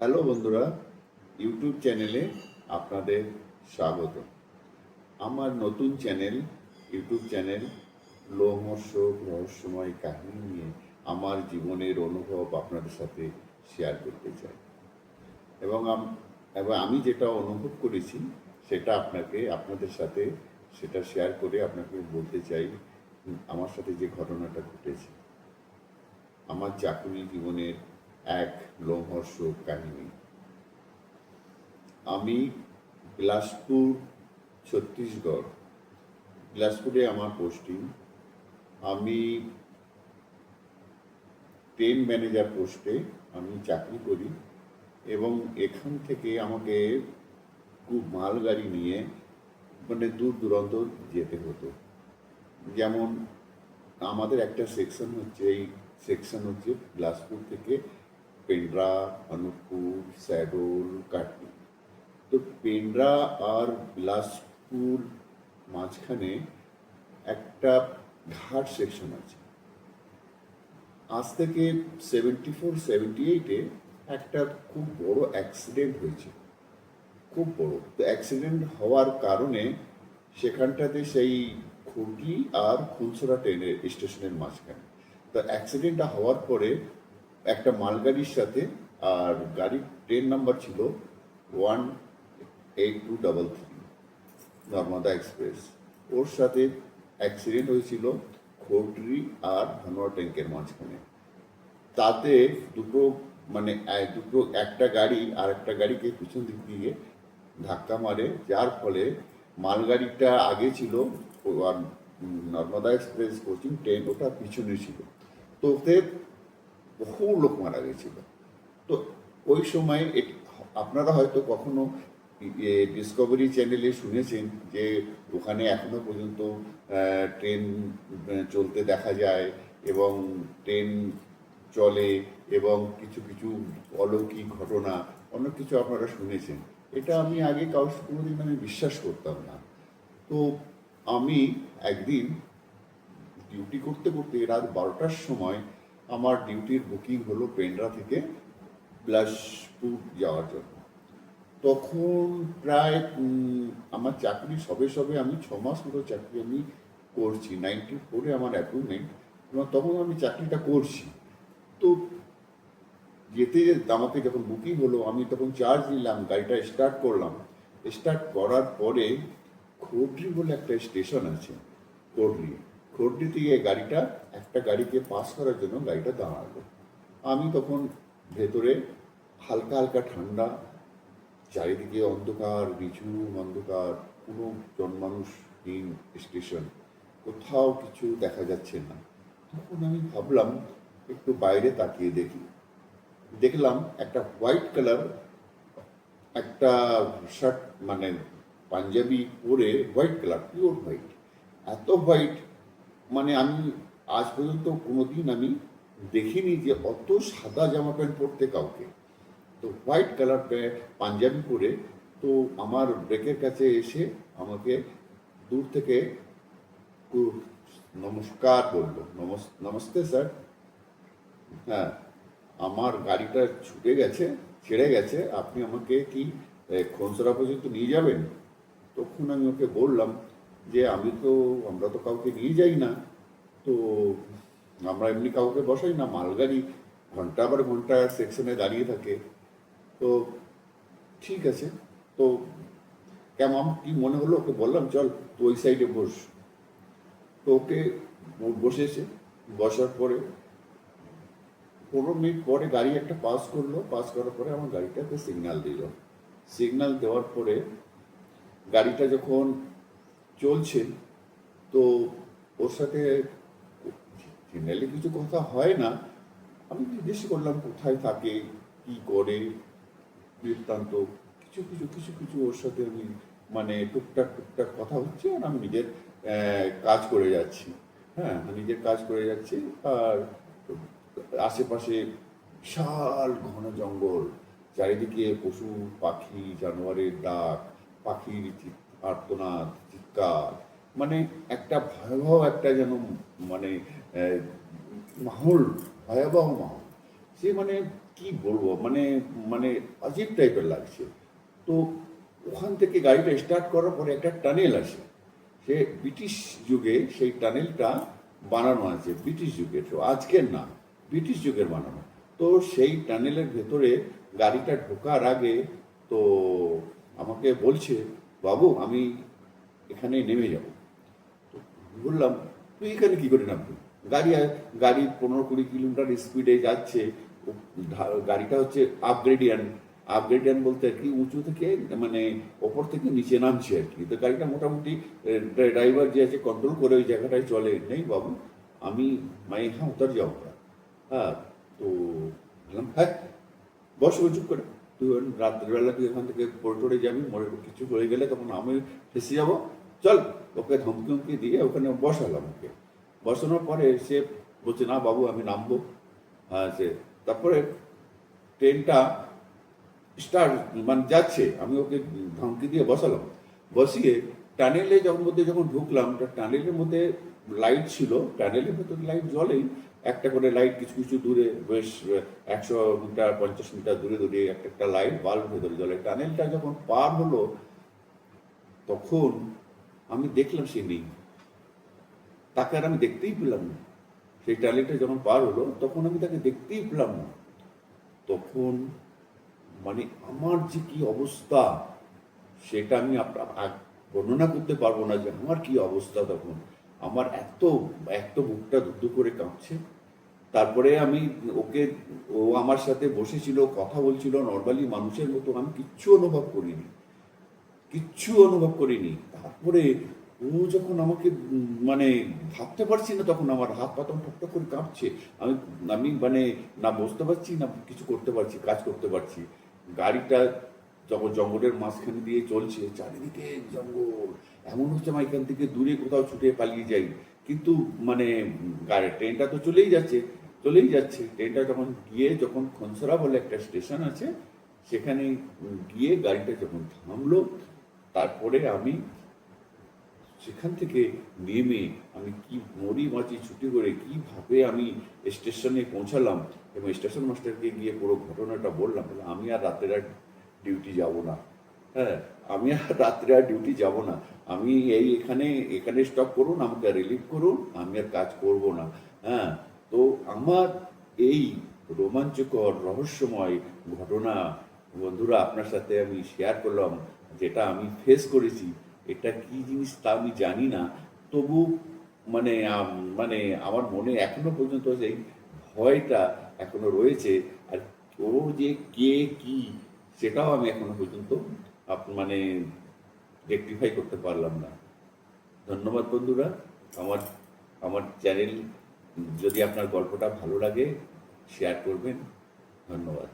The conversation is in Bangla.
হ্যালো বন্ধুরা, ইউটিউব চ্যানেলে আপনাদের স্বাগত। আমার নতুন চ্যানেল, ইউটিউব চ্যানেল লোমহর্ষক রহস্যময় কাহিনী নিয়ে আমার জীবনের অনুভব আপনাদের সাথে শেয়ার করতে চাই। এবং এবং আমি যেটা অনুভব করেছি, সেটা আপনাকে, আপনাদের সাথে সেটা শেয়ার করে আপনাকে বলতে চাই, আমার সাথে যে ঘটনাটা ঘটেছে। আমার চাকরি জীবনের এক লোমহর্ষক কাহিনী। আমি বিলাসপুর, ছত্তিশগড়। বিলাসপুরে আমার পোস্টিং। আমি ট্রেন ম্যানেজার পোস্টে আমি চাকরি করি এবং এখান থেকে আমাকে খুব মালগাড়ি নিয়ে মানে দূর দূরান্ত যেতে হতো। যেমন আমাদের একটা সেকশন হচ্ছে, এই সেকশন হচ্ছে বিলাসপুর থেকে পেন্ড্রা অনুপপুর স্যাডোল কাটনি তো পেন্ড্রা আর বিলাসপুর মাঝখানে একটা ঘাট সেকশন আছে। আজ থেকে সেভেন্টি ফোর সেভেন্টি এইটে একটা খুব বড় অ্যাক্সিডেন্ট হয়েছে। খুব বড়। তো অ্যাক্সিডেন্ট হওয়ার কারণে সেখানটাতে সেই খুঁটি আর খুনসরা ট্রেনের স্টেশনের মাঝখানে। তো অ্যাক্সিডেন্টটা হওয়ার পরে একটা মালগাড়ির সাথে, আর গাড়ির ট্রেন নাম্বার ছিল one eight two double three Narmada express. ওর সাথে অ্যাক্সিডেন্ট হয়েছিল খোটরি আর ভানোয়া ট্যাঙ্কের মাঝখানে। তাতে দুটো মানে দুটো, একটা গাড়ি আর একটা গাড়িকে পিছন দিক দিয়ে ধাক্কা মারে, যার ফলে মালগাড়িটা আগে ছিল নর্মদা এক্সপ্রেস কোচিং ট্রেন ওটা পিছনে ছিল। তো বহু লোক মারা গেছিল। তো ওই সময় আপনারা হয়তো কখনো ডিসকভারি চ্যানেলে শুনেছেন যে ওখানে এখনও পর্যন্ত ট্রেন চলতে দেখা যায় এবং ট্রেন চলে এবং কিছু কিছু অলৌকিক ঘটনা, অনেক কিছু আপনারা শুনেছেন। এটা আমি আগে কারোর কোনোদিন আমি বিশ্বাস করতাম না। তো আমি একদিন ডিউটি করতে করতে রাত বারোটার সময় আমার ডিউটির বুকিং হলো পেন্ড্রা থেকে বিলাসপুর যাওয়ার জন্য। তখন প্রায় আমার চাকরি সবে সবে আমি ছ মাস মতো চাকরি আমি করছি নাইনটি ফোরে আমার অ্যাপয়েন্টমেন্ট এবং তখন আমি চাকরিটা করছি। তো যেতে যেতে আমাকে যখন বুকিং হলো, আমি তখন চার্জ নিলাম, গাড়িটা স্টার্ট করলাম। স্টার্ট করার পরে খোডরি বলে একটা স্টেশন আছে খোডরি খোডরি থেকে গাড়িটা, একটা গাড়িকে পাস করার জন্য গাড়িটা দাঁড়াল। আমি তখন ভেতরে হালকা হালকা ঠান্ডা, চারিদিকে অন্ধকার নিঝুম অন্ধকার, কোনো জনমানুষ জনমানুষহীন স্টেশন, কোথাও কিছু দেখা যাচ্ছে না। তখন আমি ভাবলাম, একটু বাইরে তাকিয়ে দেখি। দেখলাম একটা হোয়াইট কালার, একটা শার্ট মানে পাঞ্জাবি পরে হোয়াইট কালার, পিওর হোয়াইট। এত হোয়াইট মানে আমি আজ পর্যন্ত কোনোদিন আমি দেখিনি যে অত সাদা জামা প্যান্ট পরতে কাউকে। তো হোয়াইট কালার প্যান্ট পাঞ্জাবি পরে তো আমার ব্রেকের কাছে এসে আমাকে দূর থেকে নমস্কার নমস, নমস্তে স্যার। হ্যাঁ আমার গাড়িটা ছুটে গেছে, ছেড়ে গেছে। আপনি আমাকে কি খনসরা পর্যন্ত নিয়ে যাবেন? তখন আমি ওকে বললাম যে আমি তো, আমরা তো কাউকে নিয়ে যাই না। তো আমরা এমনি কাউকে বসাই না, মালগাড়ি ঘণ্টা পর ঘণ্টা সেকশনে দাঁড়িয়ে থাকে। তো ঠিক আছে। তো কেমন কি মনে হলো ওকে বললাম, চল তো ওই সাইডে বস। তো ওকে বসেছে। বসার পরে পনেরো মিনিট পরে গাড়ি একটা পাস করল। পাস করার পরে আমার গাড়িটাকে সিগনাল দিল। সিগনাল দেওয়ার পরে গাড়িটা যখন চলছে, তো ওর সাথে জেনারেলি কিছু কথা হয় না। আমি জিজ্ঞেস করলাম, কোথায় থাকে, কি করে, বৃত্তান্ত, কিছু কিছু কিছু কিছু ওর সাথে আমি মানে টুকটাক টুকটাক কথা হচ্ছে আর আমি নিজের কাজ করে যাচ্ছি। হ্যাঁ নিজের কাজ করে যাচ্ছি আর আশেপাশে বিশাল ঘন জঙ্গল, চারিদিকে পশু, পাখি, জানোয়ারের ডাক, পাখির আর্তনাদ চিৎকার মানে একটা ভয়াবহ একটা যেন মানে মাহল, ভয়াবহ মাহল। সে মানে কি বলব? মানে মানে অজিব টাইপের লাগছে। তো ওখান থেকে গাড়িটা স্টার্ট করার পরে একটা টানেল আছে সে ব্রিটিশ যুগে সেই টানেলটা বানানো আছে, ব্রিটিশ যুগের তো আজকের না, ব্রিটিশ যুগের বানানো। তো সেই টানেলের ভেতরে গাড়িটা ঢোকার আগে তো আমাকে বলছে, বাবু, আমি এখানে নেমে যাব। বললাম তুই এখানে কি করে নামবি? গাড়ি গাড়ি পনেরো কুড়ি কিলোমিটার স্পিডে যাচ্ছে। গাড়িটা হচ্ছে আপগ্রেডিয়ান আপগ্রেডিয়ান বলতে আর কি উঁচু থেকে মানে ওপর থেকে নিচে নামছে আর কি। তো গাড়িটা মোটামুটি ড্রাইভার যে আছে কন্ট্রোল করে ওই জায়গাটায় চলে। নেই বাবু, আমি মানে হ্যাঁ উতর যাও হ্যাঁ তো বললাম হ্যাঁ বস চুপ করে। তুই রাত্রিবেলা তুই এখান থেকে পড়ে টড়ে যাবি মরে কিছু হয়ে গেলে তখন আমি ফেসে যাব। চল, ওকে ধমকি ধমকি দিয়ে ওখানে বসালাম ওকে। বসানোর পরে সে বলছে, না বাবু, আমি নামবো। হ্যাঁ সে তারপরে ট্রেনটা স্টার্ট মানে যাচ্ছে, আমি ওকে ধমকি দিয়ে বসালাম। বসিয়ে টানেলে যখন মধ্যে যখন ঢুকলাম টানেলের মধ্যে লাইট ছিল, টানেলের ভেতরে লাইট জ্বলেই একটা করে লাইট কিছু কিছু দূরে, বেশ, একশো মিটার, পঞ্চাশ মিটার দূরে দূরে একটা একটা লাইট বাল্ব ভেতরে জ্বলে। টানেলটা যখন পার হলো, তখন আমি দেখলাম সে নেই তাকে আর আমি দেখতেই পেলাম না। সেই টানেলটা যখন পার হলো, তখন আমি তাকে দেখতেই পেলাম না। তখন মানে আমার যে কি অবস্থা, সেটা আমি বর্ণনা করতে পারব না যে আমার কি অবস্থা তখন। আমার এত এত বুকটা ধুধু করে কাঁপছে। তারপরে আমি ওকে, ও আমার সাথে বসেছিল, কথা বলছিল, নর্মালি মানুষের মতো আমি কিচ্ছু অনুভব করিনি। কিচ্ছু অনুভব করিনি। তারপরে ও যখন আমাকে মানে ভাবতে পারছি না তখন আমার হাত পা তখন টকটক করে কাঁপছে। আমি আমি মানে না বসতে পারছি, না কিছু করতে পারছি, কাজ করতে পারছি। গাড়িটা যখন জঙ্গলের মাঝখানে দিয়ে চলছে, চারিদিকে জঙ্গল। এমন হচ্ছে আমার এখান থেকে দূরে কোথাও ছুটে পালিয়ে যাই। কিন্তু মানে গাড়ি, ট্রেনটা তো চলেই যাচ্ছে চলেই যাচ্ছে। ট্রেনটা যখন গিয়ে যখন খনসরা বলে একটা স্টেশন আছে, সেখানে গিয়ে গাড়িটা যখন থামলো তারপরে আমি সেখান থেকে নেমে আমি কি মরি মাছি ছুটি করে কীভাবে আমি স্টেশনে পৌঁছালাম এবং স্টেশন মাস্টারকে গিয়ে পুরো ঘটনাটা বললাম বলে, আমি আর রাতের আর ডিউটি যাব না। হ্যাঁ আমি আর রাত্রে আর ডিউটি যাব না। আমি এই এখানে এখানে স্টপ করুন আমাকে রিলিভ করুন আমি আর কাজ করব না। হ্যাঁ তো আমার এই রোমাঞ্চকর রহস্যময় ঘটনা বন্ধুরা আপনার সাথে আমি শেয়ার করলাম। যেটা আমি ফেস করেছি, এটা কি জিনিস তা আমি জানি না। তবু মানে মানে আমার মনে এখনও পর্যন্ত সেই ভয়টা এখনও রয়েছে। আর ও যে কে কি, সেটাও আমি এখনও পর্যন্ত মানে রেকটিফাই করতে পারলাম না। ধন্যবাদ বন্ধুরা। আমার আমার চ্যানেল যদি আপনার গল্পটা ভালো লাগে শেয়ার করবেন। ধন্যবাদ।